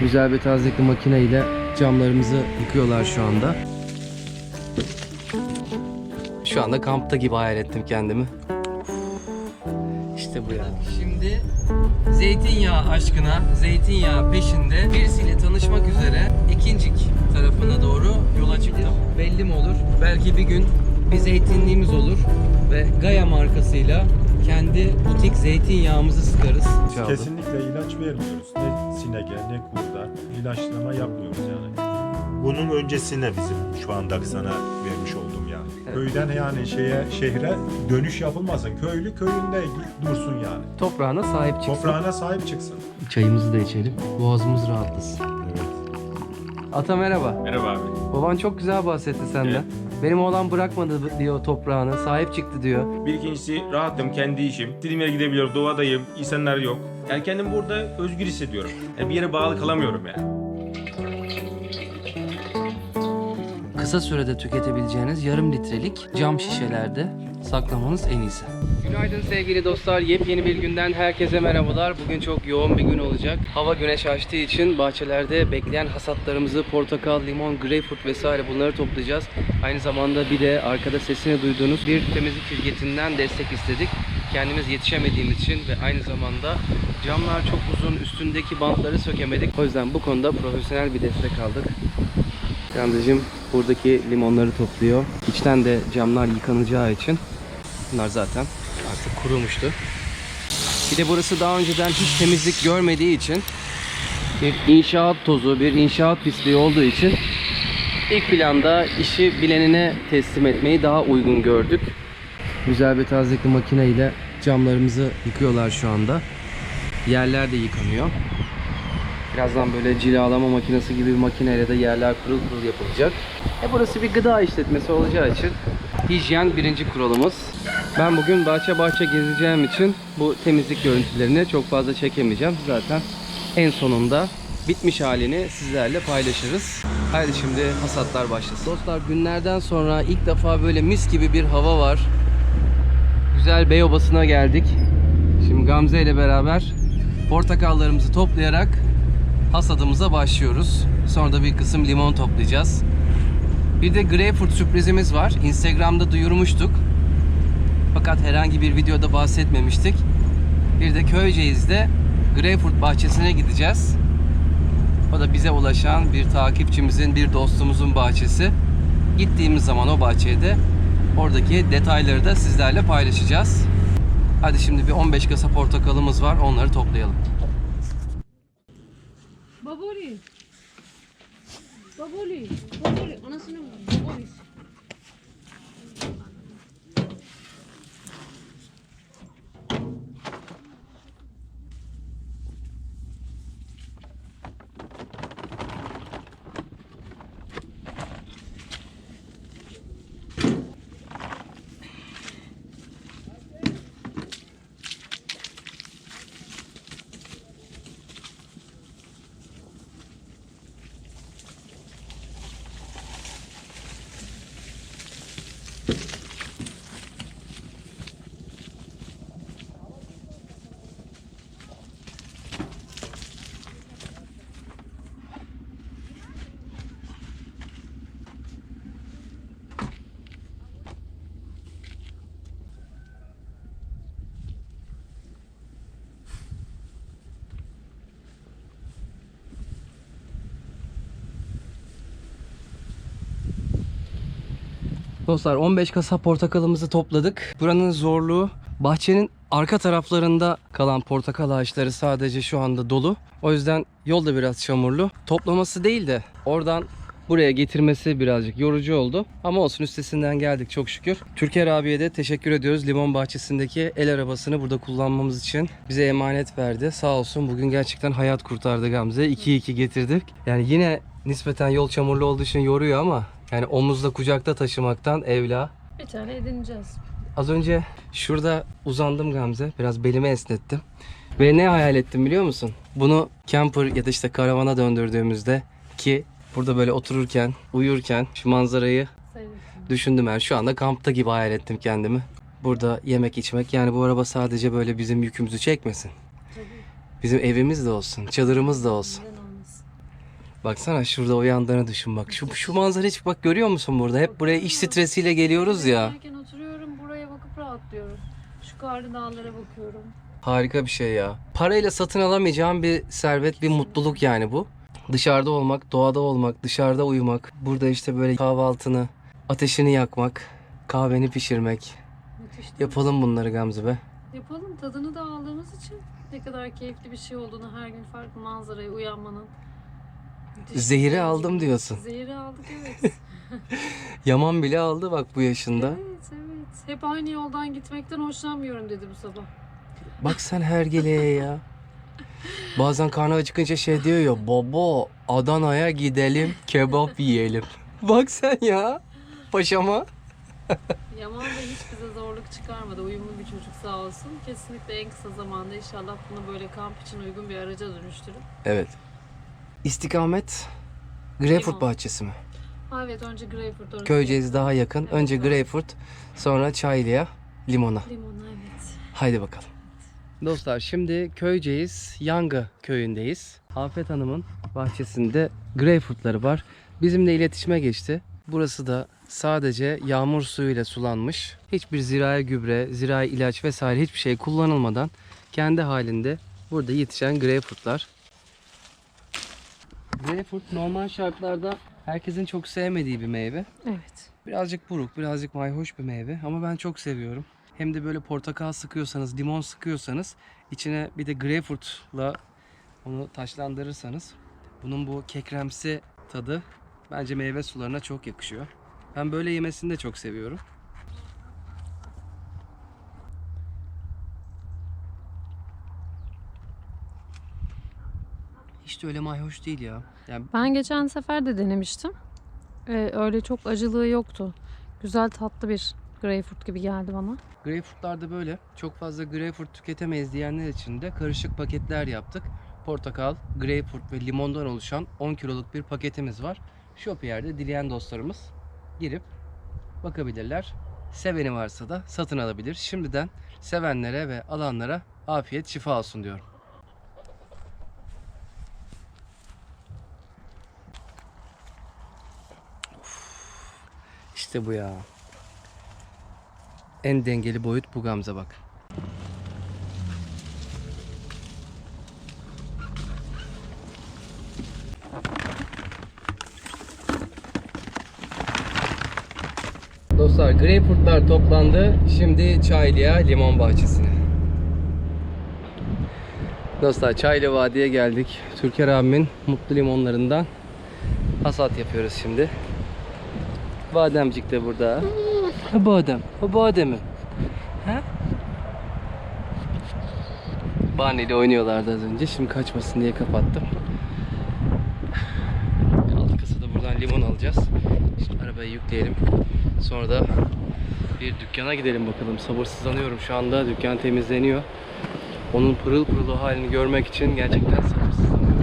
Güzel bir tazelikli makine ile camlarımızı yıkıyorlar şu anda. Şu anda kampta gibi hayal ettim kendimi. İşte bu ya. Şimdi zeytinyağı aşkına, zeytinyağı peşinde birisiyle tanışmak üzere Ekincik tarafına doğru yola çıktım. Belli mi olur? Belki bir gün bir zeytinliğimiz olur ve Gaya markasıyla kendi butik zeytinyağımızı sıkarız. Kesinlikle ilaç vermiyoruz. Ne sinege ne kurda. İlaçlama yapmıyoruz yani. Bunun öncesine bizim şu anda sana vermiş olduğum yani. Evet. Köyden yani şeye şehre dönüş yapılmasın. Köylü köyünde dursun yani. Toprağına sahip çıksın. Toprağına sahip çıksın. Çayımızı da içelim. Boğazımız rahatlasın. Ata merhaba. Merhaba abi. Baban çok güzel bahsetti senden. Evet. Benim oğlan bırakmadı diyor toprağını, sahip çıktı diyor. Bir ikincisi rahatım, kendi işim. İstediğim yere gidebiliyorum, doğadayım, insanlar yok. Yani kendimi burada özgür hissediyorum. Yani bir yere bağlı kalamıyorum yani. Kısa sürede tüketebileceğiniz yarım litrelik cam şişelerde saklamanız en iyisi. Günaydın sevgili dostlar. Yepyeni bir günden herkese merhabalar. Bugün çok yoğun bir gün olacak. Hava güneş açtığı için bahçelerde bekleyen hasatlarımızı portakal, limon, greyfurt vesaire bunları toplayacağız. Aynı zamanda bir de arkada sesini duyduğunuz bir temizlik şirketinden destek istedik. Kendimiz yetişemediğimiz için ve aynı zamanda camlar çok uzun üstündeki bantları sökemedik. O yüzden bu konuda profesyonel bir destek aldık. Gamzeciğim buradaki limonları topluyor. İçten de camlar yıkanacağı için bunlar zaten artık kurumuştu. Bir de burası daha önceden hiç temizlik görmediği için bir inşaat tozu, bir inşaat pisliği olduğu için ilk planda işi bilenine teslim etmeyi daha uygun gördük. Güzel bir tazelikli makine ile camlarımızı yıkıyorlar şu anda. Yerler de yıkanıyor. Birazdan böyle cilalama makinesi gibi bir makineyle de yerler pırıl pırıl yapılacak. E burası bir gıda işletmesi olacağı için hijyen birinci kuralımız. Ben bugün bahçe bahçe gezeceğim için bu temizlik görüntülerini çok fazla çekemeyeceğim. Zaten en sonunda bitmiş halini sizlerle paylaşırız. Haydi şimdi hasatlar başlasın. Dostlar günlerden sonra ilk defa böyle mis gibi bir hava var. Güzel Beyobası'na geldik. Şimdi Gamze ile beraber portakallarımızı toplayarak hasadımıza başlıyoruz. Sonra da bir kısım limon toplayacağız. Bir de greyfurt sürprizimiz var. Instagram'da duyurmuştuk. Fakat herhangi bir videoda bahsetmemiştik. Bir de Köyceğiz'de greyfurt bahçesine gideceğiz. O da bize ulaşan bir takipçimizin, bir dostumuzun bahçesi. Gittiğimiz zaman o bahçeye de oradaki detayları da sizlerle paylaşacağız. Hadi şimdi bir 15 kasa portakalımız var. Onları toplayalım. Baboli. Baboli. Baboli. Anasını mı? Baboli. Dostlar 15 kasa portakalımızı topladık. Buranın zorluğu bahçenin arka taraflarında kalan portakal ağaçları sadece şu anda dolu. O yüzden yol da biraz çamurlu. Toplaması değil de oradan buraya getirmesi birazcık yorucu oldu. Ama olsun üstesinden geldik çok şükür. Türker abiye de teşekkür ediyoruz. Limon bahçesindeki el arabasını burada kullanmamız için bize emanet verdi. Sağ olsun bugün gerçekten hayat kurtardı Gamze. 2-2 getirdik. Yani yine nispeten yol çamurlu olduğu için yoruyor ama yani omuzla kucakta taşımaktan evla. Bir tane edineceğiz. Az önce şurada uzandım Gamze. Biraz belimi esnettim. Ve ne hayal ettim biliyor musun? Bunu camper ya da işte karavana döndürdüğümüzde ki burada böyle otururken, uyurken şu manzarayı düşündüm yani şu anda kampta gibi hayal ettim kendimi. Burada yemek içmek yani bu araba sadece böyle bizim yükümüzü çekmesin. Bizim evimiz de olsun, çadırımız da olsun. Baksana şurada uyandığını düşün bak. Şu şu manzara hiç bak görüyor musun burada? Hep buraya iş stresiyle geliyoruz ya. Giderken oturuyorum buraya bakıp rahatlıyorum. Şu karlı dağlara bakıyorum. Harika bir şey ya. Parayla satın alamayacağım bir servet, bir mutluluk yani bu. Dışarıda olmak, doğada olmak, dışarıda uyumak, burada işte böyle kahvaltını, ateşini yakmak, kahveni pişirmek. Müthiş. değil mi? Yapalım bunları Gamze be. Yapalım tadını da aldığımız için ne kadar keyifli bir şey olduğunu her gün farklı manzaraya uyanmanın. Zehiri aldım diyorsun. Zehiri aldık evet. Yaman bile aldı bak bu yaşında. evet evet. Hep aynı yoldan gitmekten hoşlanmıyorum dedi bu sabah. Bak sen hergeleye ya. Bazen karnı acıkınca şey diyor ya baba Adana'ya gidelim kebap yiyelim. Bak sen ya paşama. Yaman da hiç bize zorluk çıkarmadı. Uyumlu bir çocuk sağ olsun. Kesinlikle en kısa zamanda inşallah bunu böyle kamp için uygun bir araca dönüştürüp. Evet. İstikamet Greyfurt Limon. bahçesi mi? Ha evet önce Greyfurt orası. Köyceğiz daha yakın. Evet, Önce. Greyfurt sonra Çaylı'ya limona. Limon evet. Haydi bakalım. Dostlar şimdi Köyceğiz Yanga köyündeyiz. Afet Hanım'ın bahçesinde greyfurtları var. Bizimle iletişime geçti. Burası da sadece yağmur suyuyla sulanmış. Hiçbir zirai gübre, zirai ilaç vesaire hiçbir şey kullanılmadan kendi halinde burada yetişen greyfurtlar. Greyfurt normal şartlarda herkesin çok sevmediği bir meyve. Evet. Birazcık buruk, birazcık mayhoş bir meyve ama ben çok seviyorum. Hem de böyle portakal sıkıyorsanız, limon sıkıyorsanız içine bir de greyfurtla onu taşlandırırsanız bunun bu kekremsi tadı bence meyve sularına çok yakışıyor. Ben böyle yemesini de çok seviyorum. De öyle mayhoş değil ya. Yani Ben geçen sefer de denemiştim. Ee, öyle çok acılığı yoktu. Güzel tatlı bir Greyfurt gibi geldi bana. Greyfurtlarda böyle. Çok fazla greyfurt tüketemeyiz diyenler için de karışık paketler yaptık. Portakal, greyfurt ve limondan oluşan 10 kiloluk bir paketimiz var. Shopier'de dileyen dostlarımız girip bakabilirler. Seveni varsa da satın alabilir. Şimdiden sevenlere ve alanlara afiyet şifa olsun diyorum. İşte bu ya. En dengeli boyut bu Gamze bak. Dostlar greyfurtlar toplandı. Şimdi Çaylı'ya limon bahçesine. Dostlar Çaylı Vadi'ye geldik. Türker abimin mutlu limonlarından hasat yapıyoruz şimdi. Bademcik de burada. Ha badem. Ha bademi. Ha? Bahaneyle oynuyorlardı az önce. Şimdi kaçmasın diye kapattım. Alt kasada buradan limon alacağız. Şimdi arabayı yükleyelim. Sonra da bir dükkana gidelim bakalım. Sabırsızlanıyorum şu anda. Dükkan temizleniyor. Onun pırıl pırıl halini görmek için gerçekten sabırsızlanıyorum.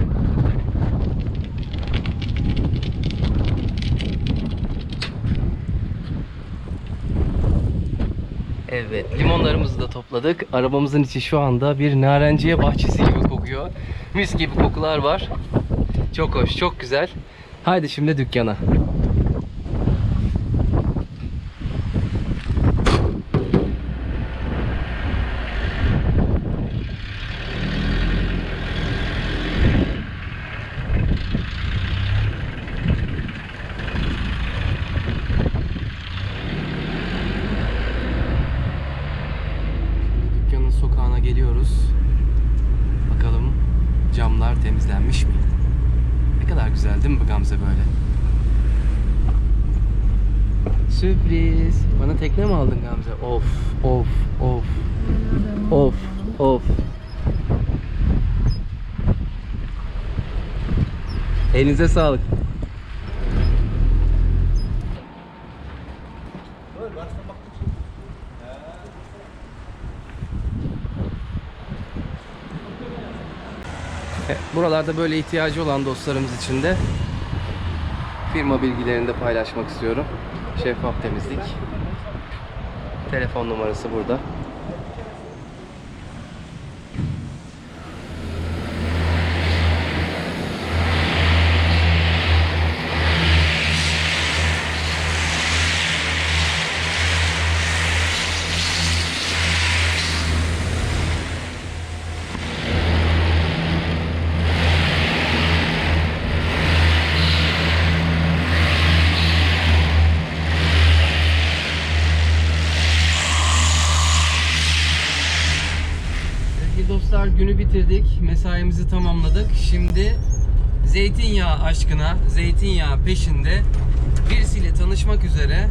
Evet, limonlarımızı da topladık. Arabamızın içi şu anda bir narenciye bahçesi gibi kokuyor. Mis gibi kokular var. Çok hoş, çok güzel. Haydi şimdi dükkana. Sokağına geliyoruz. Bakalım camlar temizlenmiş mi? Ne kadar güzel değil mi bu Gamze böyle? Sürpriz. Bana tekne mi aldın Gamze? Of, of, of. Of, of. Elinize sağlık. Evet, Buralarda böyle ihtiyacı olan dostlarımız için de firma bilgilerini de paylaşmak istiyorum. Şeffaf temizlik. Telefon numarası burada. Mesaimizi tamamladık. Şimdi zeytinyağı aşkına, zeytinyağı peşinde birisiyle tanışmak üzere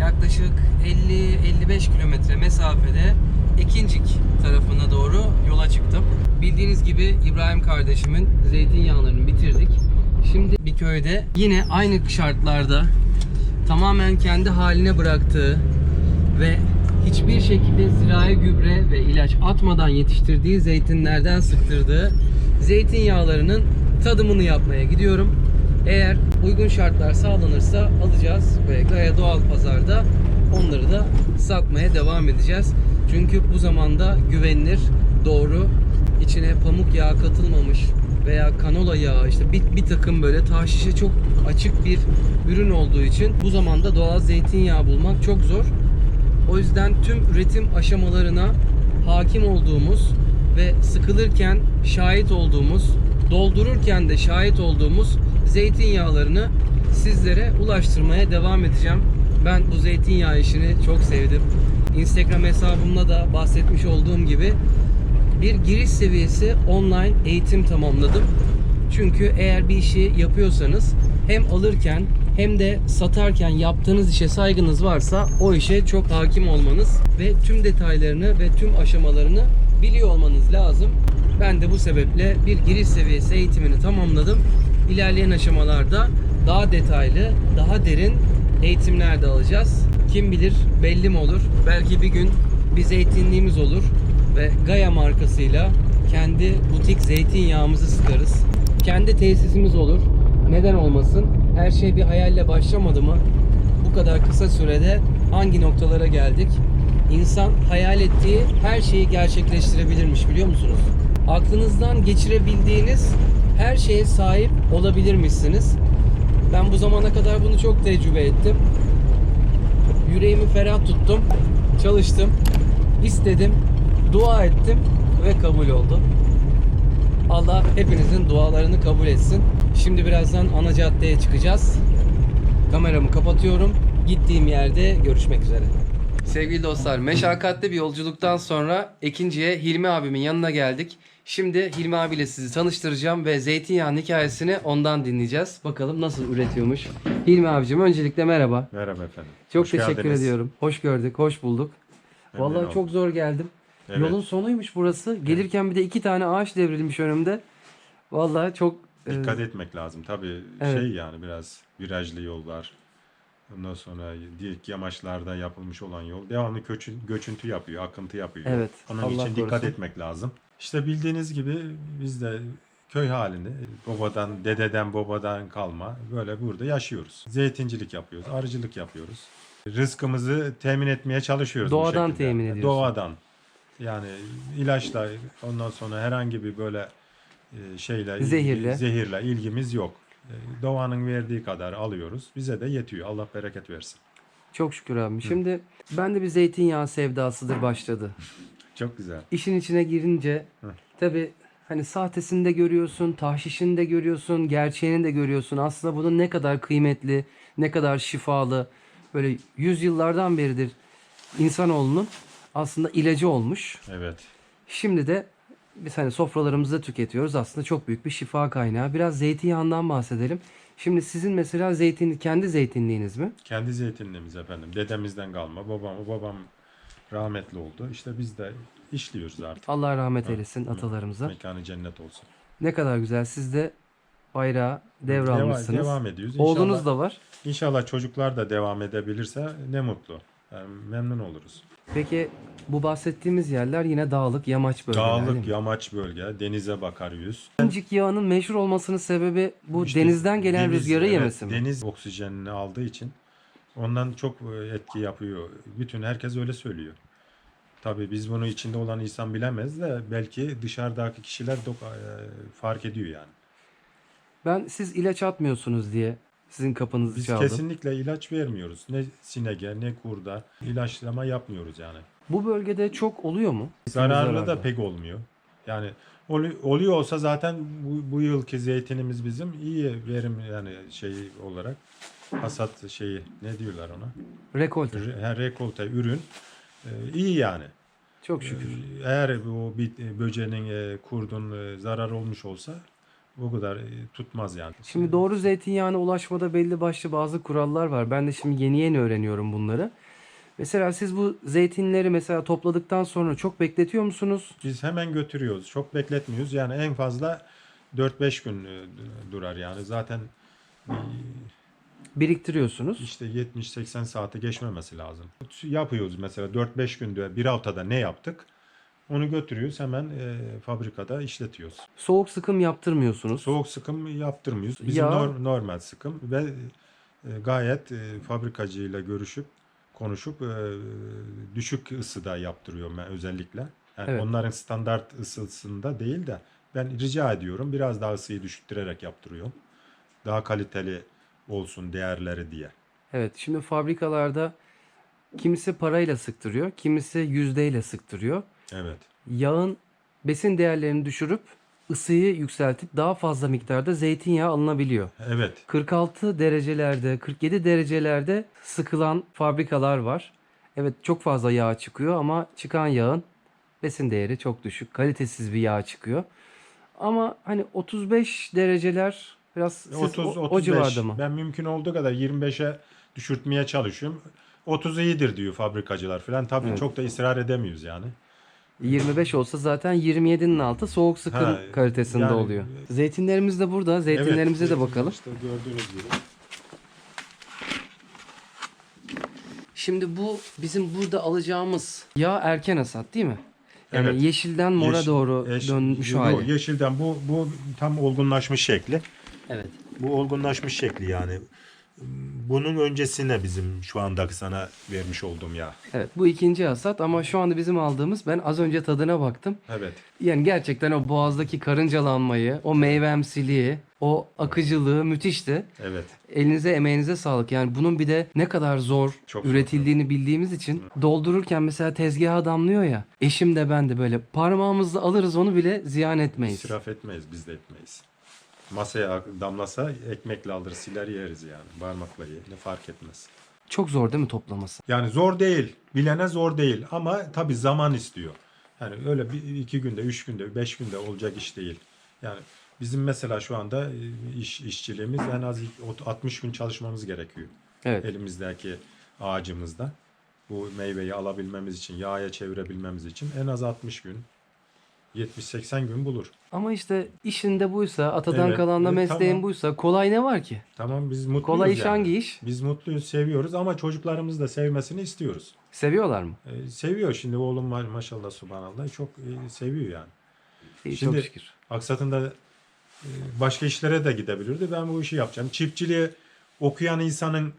yaklaşık 50-55 kilometre mesafede Ekincik tarafına doğru yola çıktım. Bildiğiniz gibi İbrahim kardeşimin zeytinyağlarını bitirdik. Şimdi bir köyde yine aynı şartlarda tamamen kendi haline bıraktığı ve hiçbir şekilde zirai gübre ve ilaç atmadan yetiştirdiği zeytinlerden sıktırdığı zeytinyağlarının tadımını yapmaya gidiyorum. Eğer uygun şartlar sağlanırsa alacağız ve Gaya Doğal Pazar'da onları da satmaya devam edeceğiz. Çünkü bu zamanda güvenilir, doğru, içine pamuk yağı katılmamış veya kanola yağı işte bir, bir takım böyle taşişe çok açık bir ürün olduğu için bu zamanda doğal zeytinyağı bulmak çok zor. O yüzden tüm üretim aşamalarına hakim olduğumuz ve sıkılırken şahit olduğumuz, doldururken de şahit olduğumuz zeytinyağlarını sizlere ulaştırmaya devam edeceğim. Ben bu zeytinyağı işini çok sevdim. Instagram hesabımda da bahsetmiş olduğum gibi bir giriş seviyesi online eğitim tamamladım. Çünkü eğer bir işi yapıyorsanız hem alırken hem de satarken yaptığınız işe saygınız varsa o işe çok hakim olmanız ve tüm detaylarını ve tüm aşamalarını biliyor olmanız lazım. Ben de bu sebeple bir giriş seviyesi eğitimini tamamladım. İlerleyen aşamalarda daha detaylı, daha derin eğitimler de alacağız. Kim bilir belli mi olur? Belki bir gün bir zeytinliğimiz olur ve Gaya markasıyla kendi butik zeytinyağımızı sıkarız. Kendi tesisimiz olur. Neden olmasın? Her şey bir hayalle başlamadı mı? Bu kadar kısa sürede hangi noktalara geldik? İnsan hayal ettiği her şeyi gerçekleştirebilirmiş biliyor musunuz? Aklınızdan geçirebildiğiniz her şeye sahip olabilirmişsiniz. Ben bu zamana kadar bunu çok tecrübe ettim. Yüreğimi ferah tuttum, çalıştım, istedim, dua ettim ve kabul oldu. Allah hepinizin dualarını kabul etsin. Şimdi birazdan ana caddeye çıkacağız. Kameramı kapatıyorum. Gittiğim yerde görüşmek üzere. Sevgili dostlar, meşakkatli bir yolculuktan sonra Ekinci'ye Hilmi abimin yanına geldik. Şimdi Hilmi abiyle sizi tanıştıracağım ve zeytinyağının hikayesini ondan dinleyeceğiz. Bakalım nasıl üretiyormuş. Hilmi abicim öncelikle merhaba. Merhaba efendim. Çok Hoş teşekkür geldiniz. ediyorum. Hoş gördük, hoş bulduk. Memnun Vallahi oldum. çok zor geldim. Evet. Yolun sonuymuş burası. Gelirken bir de iki tane ağaç devrilmiş önümde. Vallahi çok e, Dikkat etmek lazım. Tabii Evet. şey yani biraz virajlı yollar. Ondan sonra dik yamaçlarda yapılmış olan yol devamlı göçün, göçüntü yapıyor, akıntı yapıyor. Evet, Onun Allah için dikkat korusun. etmek lazım. İşte bildiğiniz gibi biz de köy halinde babadan, dededen, babadan kalma böyle burada yaşıyoruz. Zeytincilik yapıyoruz, arıcılık yapıyoruz. Rızkımızı temin etmeye çalışıyoruz bu Doğadan şekilde. temin ediyorsun. Doğadan. Yani ilaçla ondan sonra herhangi bir böyle e, şeyle Zehirle. zehirle ilgimiz yok. E, Doğanın verdiği kadar alıyoruz. Bize de yetiyor. Allah bereket versin. çok şükür abim. Şimdi ben de bir zeytinyağı sevdasıdır başladı. Çok güzel. İşin içine girince Hı. tabi hani sahtesini de görüyorsun, tahşişini de görüyorsun, gerçeğini de görüyorsun. Aslında bunun ne kadar kıymetli, ne kadar şifalı. Böyle yüzyıllardan beridir insanoğlunun aslında ilacı olmuş. Evet. Şimdi de biz hani sofralarımızda tüketiyoruz. Aslında çok büyük bir şifa kaynağı. Biraz zeytinyağından bahsedelim. Şimdi sizin mesela zeytin kendi zeytinliğiniz mi? Kendi zeytinliğimiz efendim. Dedemizden kalma. Babamı babam rahmetli oldu. İşte biz de işliyoruz artık. Allah rahmet eylesin atalarımıza. Mekanı cennet olsun. Ne kadar güzel. Siz de bayrağı devralmışsınız. Devam, devam ediyoruz. Oğlunuz İnşallah- da var. İnşallah çocuklar da devam edebilirse ne mutlu. Memnun oluruz. Peki bu bahsettiğimiz yerler yine dağlık, yamaç bölgeler değil Dağlık, mi? yamaç bölge, denize bakar yüz. İncik yağının meşhur olmasının sebebi bu İşte denizden gelen deniz- rüzgarı evet, yemesi mi? Deniz oksijenini aldığı için ondan çok e, etki yapıyor. Bütün herkes öyle söylüyor. Tabii biz bunu içinde olan insan bilemez de belki dışarıdaki kişiler dok- e, fark ediyor yani. Ben siz ilaç atmıyorsunuz diye sizin kapınızı Biz çaldım. kesinlikle ilaç vermiyoruz. Ne sinege ne kurda ilaçlama yapmıyoruz yani. Bu bölgede çok oluyor mu? Zararlı da pek olmuyor. Yani olu- oluyor olsa zaten bu, bu yılki zeytinimiz bizim iyi verim yani şey olarak hasat şeyi ne diyorlar ona? Rekolte. Re, ha, rekolte ürün e, iyi yani. Çok şükür. Ee, Eğer o bir böceğinin, e, kurdun e, zarar olmuş olsa bu kadar e, tutmaz yani. Şimdi doğru zeytinyağına ulaşmada belli başlı bazı kurallar var. Ben de şimdi yeni yeni öğreniyorum bunları. Mesela siz bu zeytinleri mesela topladıktan sonra çok bekletiyor musunuz? Biz hemen götürüyoruz. Çok bekletmiyoruz. Yani en fazla 4-5 gün e, durar yani. Zaten Biriktiriyorsunuz. işte 70-80 saate geçmemesi lazım. Yapıyoruz mesela 4-5 günde bir haftada ne yaptık? Onu götürüyoruz hemen e, fabrikada işletiyoruz. Soğuk sıkım yaptırmıyorsunuz. Soğuk sıkım yaptırmıyoruz. Bizim Ya- nor- normal sıkım ve e, gayet e, fabrikacıyla görüşüp konuşup e, düşük ısıda yaptırıyorum ben özellikle. Yani Evet. onların standart ısısında değil de ben rica ediyorum biraz daha ısıyı düşürterek yaptırıyorum. Daha kaliteli olsun değerleri diye. Evet, şimdi fabrikalarda kimisi parayla sıktırıyor, kimisi yüzdeyle sıktırıyor. Evet. Yağın besin değerlerini düşürüp ısıyı yükseltip daha fazla miktarda zeytinyağı alınabiliyor. Evet. 46 derecelerde, 47 derecelerde sıkılan fabrikalar var. Evet çok fazla yağ çıkıyor ama çıkan yağın besin değeri çok düşük. Kalitesiz bir yağ çıkıyor. Ama hani 35 dereceler biraz siz 30 o, o 35 civarda mı? ben mümkün olduğu kadar 25'e düşürtmeye çalışıyorum. 30 iyidir diyor fabrikacılar falan. Tabii Evet. çok da ısrar edemiyoruz yani. 25 olsa zaten 27'nin altı soğuk sıkım Ha, kalitesinde yani- oluyor. Zeytinlerimiz de burada. Zeytinlerimize de bakalım. işte gördüğünüz gibi. Şimdi bu bizim burada alacağımız yağ erken hasat değil mi? Yani Evet. yeşilden mora Yeşil- doğru yeşil- dönmüş yok, hali. Yeşilden bu bu tam olgunlaşmış şekli. Evet. Bu olgunlaşmış şekli yani. Bunun öncesine bizim şu andaki sana vermiş olduğum yağ. Evet bu ikinci hasat ama şu anda bizim aldığımız ben az önce tadına baktım. Evet. Yani gerçekten o boğazdaki karıncalanmayı, o meyvemsiliği, o akıcılığı müthişti. Evet. Elinize emeğinize sağlık. Yani bunun bir de ne kadar zor Çok zor. üretildiğini bildiğimiz için doldururken mesela tezgaha damlıyor ya. Eşim de ben de böyle parmağımızla alırız onu bile ziyan etmeyiz. İsraf etmeyiz biz de etmeyiz. Masaya damlasa ekmekle alır siler yeriz yani. Parmakla ye. Ne fark etmez. Çok zor değil mi toplaması? Yani zor değil. Bilene zor değil. Ama tabii zaman istiyor. Yani öyle bir iki günde, üç günde, beş günde olacak iş değil. Yani bizim mesela şu anda e, iş işçiliğimiz en az 60 gün çalışmamız gerekiyor. Evet. elimizdeki ağacımızda bu meyveyi alabilmemiz için, yağa çevirebilmemiz için en az 60 gün, 70-80 gün bulur. Ama işte işinde buysa, atadan Evet, kalan da evet, mesleğin tamam. buysa kolay ne var ki? Tamam biz mutluyuz Kolay iş yani. hangi iş? Biz mutluyuz, seviyoruz ama çocuklarımız da sevmesini istiyoruz. Seviyorlar mı? Ee, seviyor şimdi oğlum var maşallah subhanallah çok e, seviyor yani. İyi, Şimdi- çok şükür. Aksat'ında e, başka işlere de gidebilirdi. Ben bu işi yapacağım. Çiftçiliği okuyan insanın e,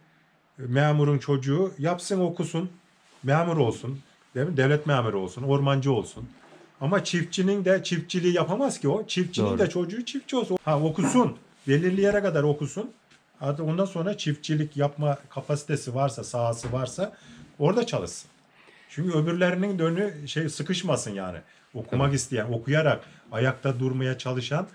memurun çocuğu yapsın okusun. Memur olsun. Değil mi? Devlet memuru olsun. Ormancı olsun. Ama çiftçinin de çiftçiliği yapamaz ki o. Çiftçinin Doğru. de çocuğu çiftçi olsun. Ha okusun. Belirli yere kadar okusun. Artık ondan sonra çiftçilik yapma kapasitesi varsa, sahası varsa orada çalışsın. Çünkü öbürlerinin dönü şey sıkışmasın yani. Okumak isteyen, okuyarak ayakta durmaya çalışan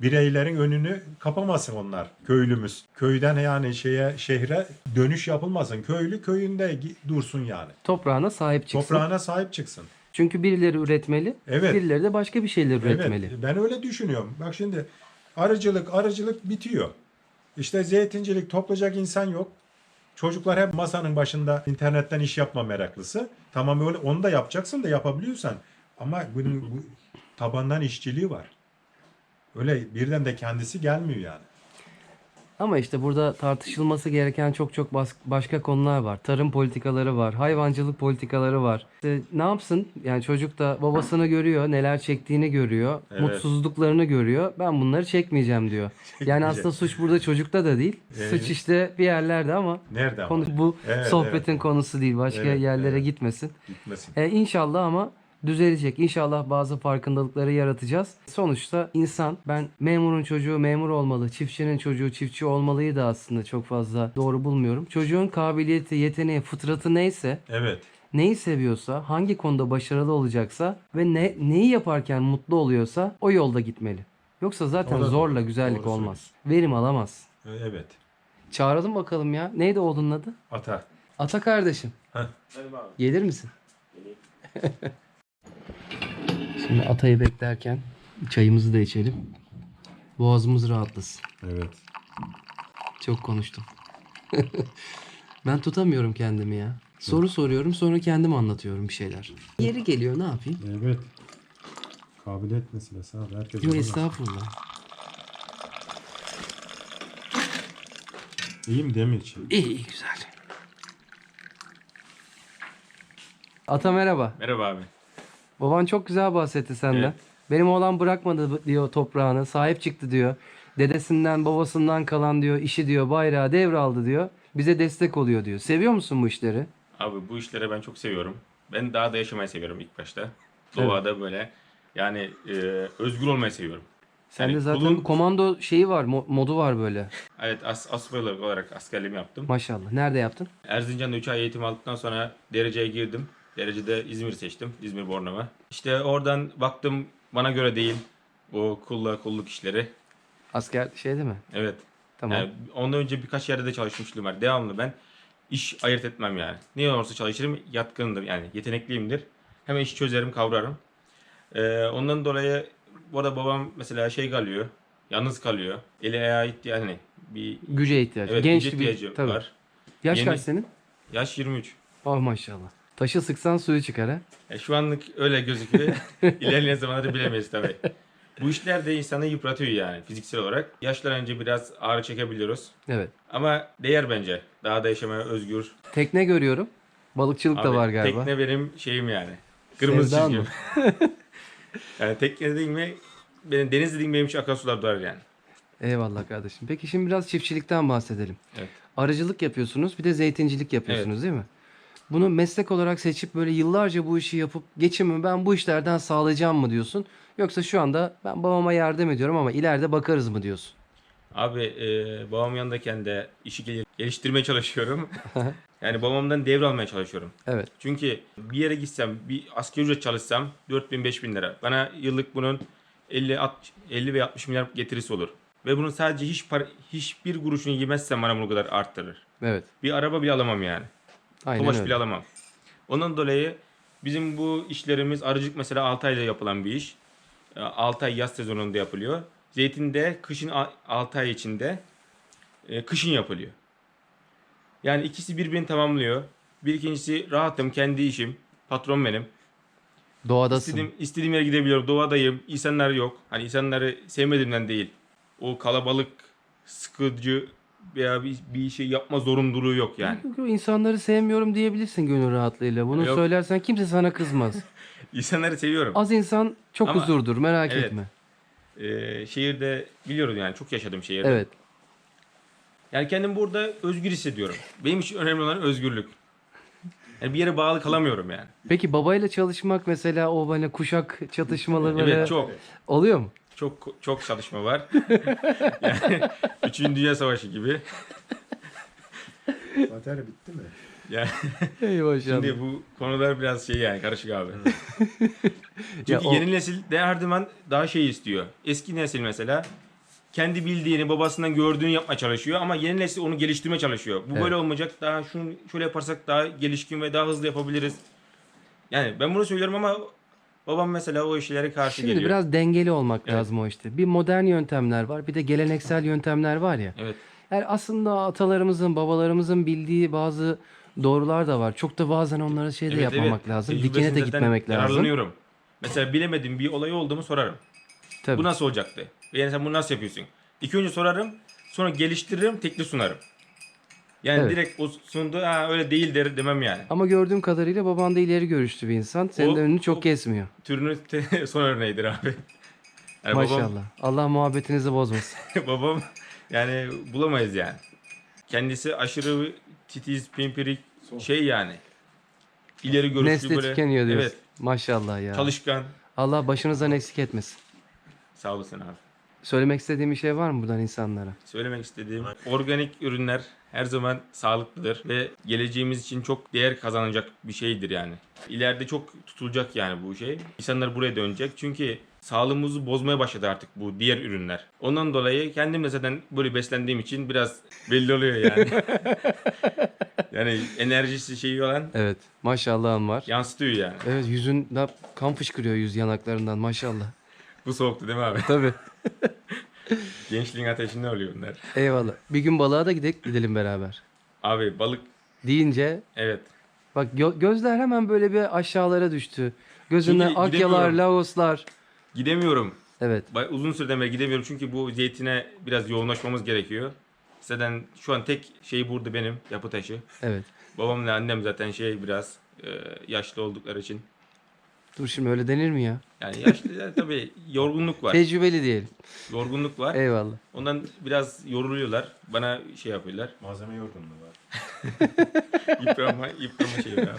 bireylerin önünü kapamasın onlar köylümüz. Köyden yani şeye şehre dönüş yapılmasın. Köylü köyünde dursun yani. Toprağına sahip çıksın. Toprağına sahip çıksın. Çünkü birileri üretmeli, Evet. birileri de başka bir şeyler üretmeli. Evet, ben öyle düşünüyorum. Bak şimdi arıcılık, arıcılık bitiyor. İşte zeytincilik toplayacak insan yok. Çocuklar hep masanın başında internetten iş yapma meraklısı. Tamam öyle onu da yapacaksın da yapabiliyorsan. Ama bunun bu tabandan işçiliği var. Öyle birden de kendisi gelmiyor yani. Ama işte burada tartışılması gereken çok çok başka konular var. Tarım politikaları var, hayvancılık politikaları var. İşte ne yapsın? Yani çocuk da babasını görüyor, neler çektiğini görüyor, Evet. mutsuzluklarını görüyor. Ben bunları çekmeyeceğim diyor. Yani aslında suç burada çocukta da değil. Evet. Suç işte bir yerlerde ama Nerede ama? konu bu Evet, sohbetin konusu değil. Başka Evet, yerlere evet. gitmesin. Gitmesin. E, inşallah ama düzelecek. İnşallah bazı farkındalıkları yaratacağız. Sonuçta insan ben memurun çocuğu memur olmalı, çiftçinin çocuğu çiftçi olmalıyı da aslında çok fazla doğru bulmuyorum. Çocuğun kabiliyeti, yeteneği, fıtratı neyse, Evet. neyi seviyorsa, hangi konuda başarılı olacaksa ve ne, neyi yaparken mutlu oluyorsa o yolda gitmeli. Yoksa zaten O da zorla güzellik Doğru olmaz. Verim alamaz. Evet. Çağıralım bakalım ya. Neydi oğlunun adı? Ata. Ata kardeşim. Heh. Gelir misin? Şimdi Atay'ı beklerken çayımızı da içelim. Boğazımız rahatlasın. Evet. Çok konuştum. ben tutamıyorum kendimi ya. Soru soruyorum sonra kendim anlatıyorum bir şeyler. Yeri geliyor ne yapayım? Evet. Kabiliyet meselesi abi. Herkes Yok estağfurullah. İyi mi değil mi hiç? İyi iyi güzel. Ata merhaba. Merhaba abi. Baban çok güzel bahsetti senden. Evet. Benim oğlan bırakmadı diyor toprağını. Sahip çıktı diyor. Dedesinden babasından kalan diyor işi diyor bayrağı devraldı diyor. Bize destek oluyor diyor. Seviyor musun bu işleri? Abi bu işleri ben çok seviyorum. Ben dağda yaşamayı seviyorum ilk başta. Doğada böyle yani e, özgür olmayı seviyorum. Sende Yani zaten kulun- komando şeyi var, mo- modu var böyle. Evet as, asubay olarak askerliğimi yaptım. Maşallah. Nerede yaptın? Erzincan'da 3 ay eğitim aldıktan sonra dereceye girdim. Derecede İzmir seçtim. İzmir Bornova. İşte oradan baktım bana göre değil bu kulla kulluk işleri. Asker şey değil mi? Evet. Tamam. Yani ondan önce birkaç yerde de çalışmışlığım var. Devamlı ben iş ayırt etmem yani. Ne olursa çalışırım yatkındır yani yetenekliyimdir. Hemen iş çözerim kavrarım. Ee, ondan dolayı bu arada babam mesela şey kalıyor. Yalnız kalıyor. Eli ayağı ihtiyaç hani bir Güce ihtiyacı. evet Genç güce bir ihtiyacı tabii. var. Yaş Yeni- kaç senin? Yaş 23. Oh maşallah. Taşı sıksan suyu çıkar ha. E, şu anlık öyle gözüküyor. İlerleyen zamanlarda bilemeyiz tabii. Bu işler de insanı yıpratıyor yani fiziksel olarak. Yaşlanınca biraz ağrı çekebiliyoruz. Evet. Ama değer bence. Daha da yaşamaya özgür. Tekne görüyorum. Balıkçılık da Abi, var galiba. Tekne benim şeyim yani. Kırmızı Sevdan çizgim. yani tekne dediğim mi benim deniz dediğim benim için akarsular doğar yani. Eyvallah kardeşim. Peki şimdi biraz çiftçilikten bahsedelim. Evet. Arıcılık yapıyorsunuz bir de zeytincilik yapıyorsunuz değil mi? Bunu meslek olarak seçip böyle yıllarca bu işi yapıp geçimimi ben bu işlerden sağlayacağım mı diyorsun? Yoksa şu anda ben babama yardım ediyorum ama ileride bakarız mı diyorsun? Abi e, babam yanındayken de işi gel- geliştirmeye çalışıyorum. yani babamdan devralmaya çalışıyorum. Evet. Çünkü bir yere gitsem, bir asgari ücret çalışsam 4000 5000 lira. Bana yıllık bunun 50 60, 50 ve 60 milyar getirisi olur. Ve bunun sadece hiç para, hiçbir kuruşunu yemezsem bana bunu kadar arttırır. Evet. Bir araba bile alamam yani. Aynen Tomaş öyle. bile alamam. Ondan dolayı bizim bu işlerimiz arıcılık mesela 6 ayda yapılan bir iş. 6 ay yaz sezonunda yapılıyor. Zeytin de kışın 6 ay içinde e, kışın yapılıyor. Yani ikisi birbirini tamamlıyor. Bir ikincisi rahatım, kendi işim. Patron benim. Doğadasın. İstediğim, istediğim yere gidebiliyorum. Doğadayım. İnsanlar yok. Hani insanları sevmediğimden değil. O kalabalık, sıkıcı veya bir, bir şey yapma zorunluluğu yok yani. Yok, yok, insanları sevmiyorum diyebilirsin gönül rahatlığıyla. Bunu Yok. söylersen kimse sana kızmaz. İnsanları seviyorum. Az insan çok Ama- huzurdur merak Evet. etme. Ee, şehirde biliyoruz yani çok yaşadım şehirde. Evet. Yani kendim burada özgür hissediyorum. Benim için önemli olan özgürlük. Yani bir yere bağlı kalamıyorum yani. Peki babayla çalışmak mesela o böyle kuşak çatışmaları Evet çok oluyor mu? Çok çok çalışma var. yani Üçüncü Dünya Savaşı gibi. Batarya bitti mi? Yani Ey maşallah. şimdi bu konular biraz şey yani karışık abi. Çünkü Ya o- yeni nesil de her zaman daha şey istiyor. Eski nesil mesela kendi bildiğini, babasından gördüğünü yapmaya çalışıyor ama yeni nesil onu geliştirmeye çalışıyor. Bu Evet. böyle olmayacak. Daha şunu şöyle yaparsak daha gelişkin ve daha hızlı yapabiliriz. Yani ben bunu söylüyorum ama babam mesela o işlere karşı Şimdi geliyor. biraz dengeli olmak Evet. lazım o işte. Bir modern yöntemler var, bir de geleneksel yöntemler var ya. Evet. Yani aslında atalarımızın, babalarımızın bildiği bazı doğrular da var. Çok da bazen onlara şey de Evet, yapmamak evet. lazım. Dikine de gitmemek lazım. Mesela bilemediğim bir olay oldu mu sorarım. Tabii. Bu nasıl olacaktı? Yani sen bunu nasıl yapıyorsun? İlk önce sorarım, sonra geliştiririm, teklif sunarım. Yani Evet. direkt o sundu, ha öyle değil der demem yani. Ama gördüğüm kadarıyla baban da ileri görüşlü bir insan. Senin O- de önünü çok o- kesmiyor. Türünün te- son örneğidir abi. Yani Maşallah. Allah muhabbetinizi bozmasın. Babam, babam yani bulamayız yani. Kendisi aşırı titiz, pimpirik şey yani. İleri görüşlü Nesli böyle. tükeniyor diyorsun. Evet. Maşallah ya. Çalışkan. Allah başınızdan eksik etmesin. Sağ olasın abi. Söylemek istediğim bir şey var mı buradan insanlara? Söylemek istediğim organik ürünler her zaman sağlıklıdır ve geleceğimiz için çok değer kazanacak bir şeydir yani. İleride çok tutulacak yani bu şey. İnsanlar buraya dönecek çünkü sağlığımızı bozmaya başladı artık bu diğer ürünler. Ondan dolayı kendim de zaten böyle beslendiğim için biraz belli oluyor yani. Yani enerjisi şeyi olan Evet. Maşallahın var. yansıtıyor yani. Evet yüzünden kan fışkırıyor yüz yanaklarından maşallah. Bu soğuktu değil mi abi? Tabii. Gençliğin ateşinde oluyor bunlar. Eyvallah. Bir gün balığa da gidelim, gidelim beraber. Abi balık Deyince evet. bak gö- gözler hemen böyle bir aşağılara düştü. Gözünden Çünkü Akyalar, gidemiyorum. Laoslar. Gidemiyorum. Evet. Bay- Uzun süreden beri gidemiyorum çünkü bu zeytine biraz yoğunlaşmamız gerekiyor. Zaten şu an tek şey burada benim yapı taşı. Evet. Babamla annem zaten şey biraz e, yaşlı oldukları için. Dur şimdi öyle denir mi ya? Yani yaşlı tabii yorgunluk var. Tecrübeli diyelim. Yorgunluk var. Eyvallah. Ondan biraz yoruluyorlar. Bana şey yapıyorlar. Malzeme yorgunluğu var. Yıprama, yıprama şeyi var.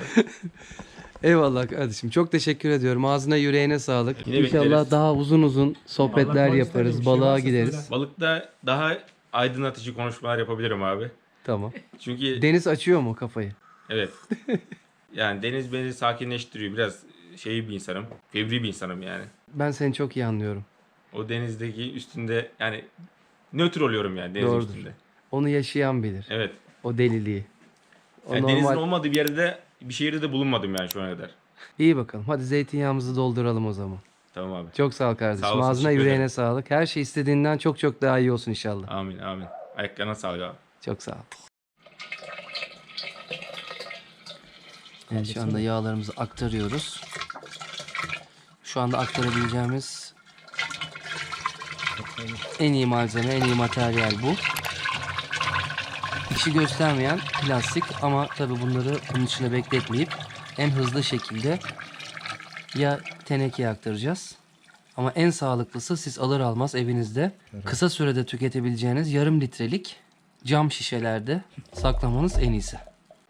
Eyvallah kardeşim. Çok teşekkür ediyorum. Ağzına yüreğine sağlık. Yine İnşallah bekleriz. daha uzun uzun sohbetler Allah yaparız. bir şey balığa varsa gideriz. Balıkta daha aydınlatıcı konuşmalar yapabilirim abi. Tamam. Çünkü Deniz açıyor mu kafayı? evet. Yani deniz beni sakinleştiriyor. Biraz şey bir insanım. Fevri bir insanım yani. Ben seni çok iyi anlıyorum. O denizdeki üstünde yani nötr oluyorum yani denizin Doğrudur. üstünde. Onu yaşayan bilir. Evet. O deliliği. O Yani denizin normal. olmadığı bir yerde de bir şehirde de bulunmadım yani şu ana kadar. İyi bakalım. Hadi zeytinyağımızı dolduralım o zaman. Tamam abi. Çok sağ ol kardeşim. Sağ olasın, Ağzına teşekkür yüreğine ederim. sağlık. Her şey istediğinden çok çok daha iyi olsun inşallah. Amin amin. Ayaklarına sağlık abi. Çok sağ ol. Evet, şu anda yağlarımızı aktarıyoruz. Şu anda aktarabileceğimiz en iyi malzeme, en iyi materyal bu. İşi göstermeyen plastik ama tabi bunları bunun içine bekletmeyip en hızlı şekilde ya tenekeye aktaracağız. Ama en sağlıklısı siz alır almaz evinizde kısa sürede tüketebileceğiniz yarım litrelik cam şişelerde saklamanız en iyisi.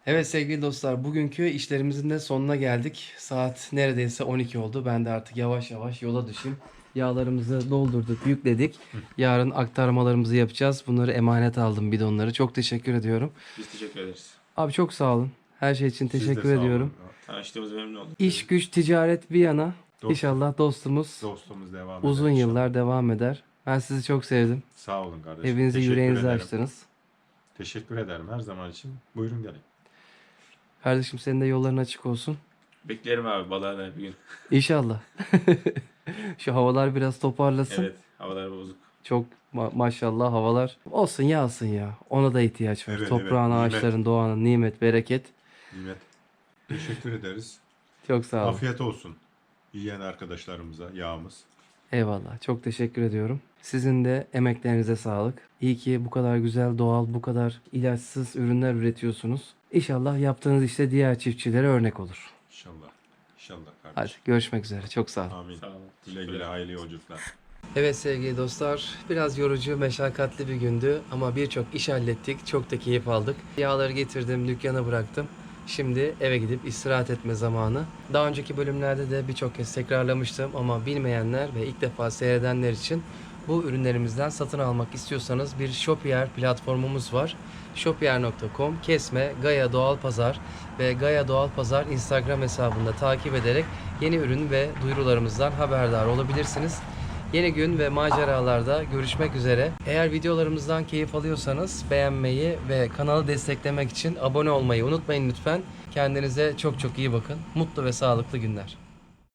Evet sevgili dostlar bugünkü işlerimizin de sonuna geldik. Saat neredeyse 12 oldu. Ben de artık yavaş yavaş yola düşeyim. Yağlarımızı doldurduk, yükledik. Yarın aktarmalarımızı yapacağız. Bunları emanet aldım bidonları. Çok teşekkür ediyorum. Biz teşekkür ederiz. Abi çok sağ olun. Her şey için Siz de teşekkür olun. ediyorum. Tanıştığımız memnun olduk. İş güç ticaret bir yana. Dost- İnşallah dostumuz Dostluğumuz devam eder. uzun inşallah. yıllar devam eder. Ben sizi çok sevdim. Sağ olun kardeşim. Evinizi Teşekkür yüreğinizi ederim. açtınız. Teşekkür ederim her zaman için. Buyurun gelin. Kardeşim senin de yolların açık olsun. Beklerim abi balığa bir gün. İnşallah. Şu havalar biraz toparlasın. Evet havalar bozuk. Çok ma- maşallah havalar. Olsun yağsın ya. Ona da ihtiyaç var. Evet, Toprağın, evet. Nimet. ağaçların, doğanın nimet, bereket. Nimet. Teşekkür ederiz. Çok sağ olun. Afiyet olsun. Yiyen arkadaşlarımıza yağımız. Eyvallah. Çok teşekkür ediyorum. Sizin de emeklerinize sağlık. İyi ki bu kadar güzel, doğal, bu kadar ilaçsız ürünler üretiyorsunuz. İnşallah yaptığınız işte diğer çiftçilere örnek olur. İnşallah. İnşallah Hadi kardeşim. görüşmek üzere. Çok sağ olun. Amin. Sağ olun. Güle güle hayırlı yolculuklar. Evet sevgili dostlar, biraz yorucu, meşakkatli bir gündü ama birçok iş hallettik, çok da keyif aldık. Yağları getirdim, dükkana bıraktım. Şimdi eve gidip istirahat etme zamanı. Daha önceki bölümlerde de birçok kez tekrarlamıştım ama bilmeyenler ve ilk defa seyredenler için bu ürünlerimizden satın almak istiyorsanız bir Shopier platformumuz var. Shopier.com, Kesme, Gaya Doğal Pazar ve Gaya Doğal Pazar Instagram hesabında takip ederek yeni ürün ve duyurularımızdan haberdar olabilirsiniz. Yeni gün ve maceralarda görüşmek üzere. Eğer videolarımızdan keyif alıyorsanız beğenmeyi ve kanalı desteklemek için abone olmayı unutmayın lütfen. Kendinize çok çok iyi bakın. Mutlu ve sağlıklı günler.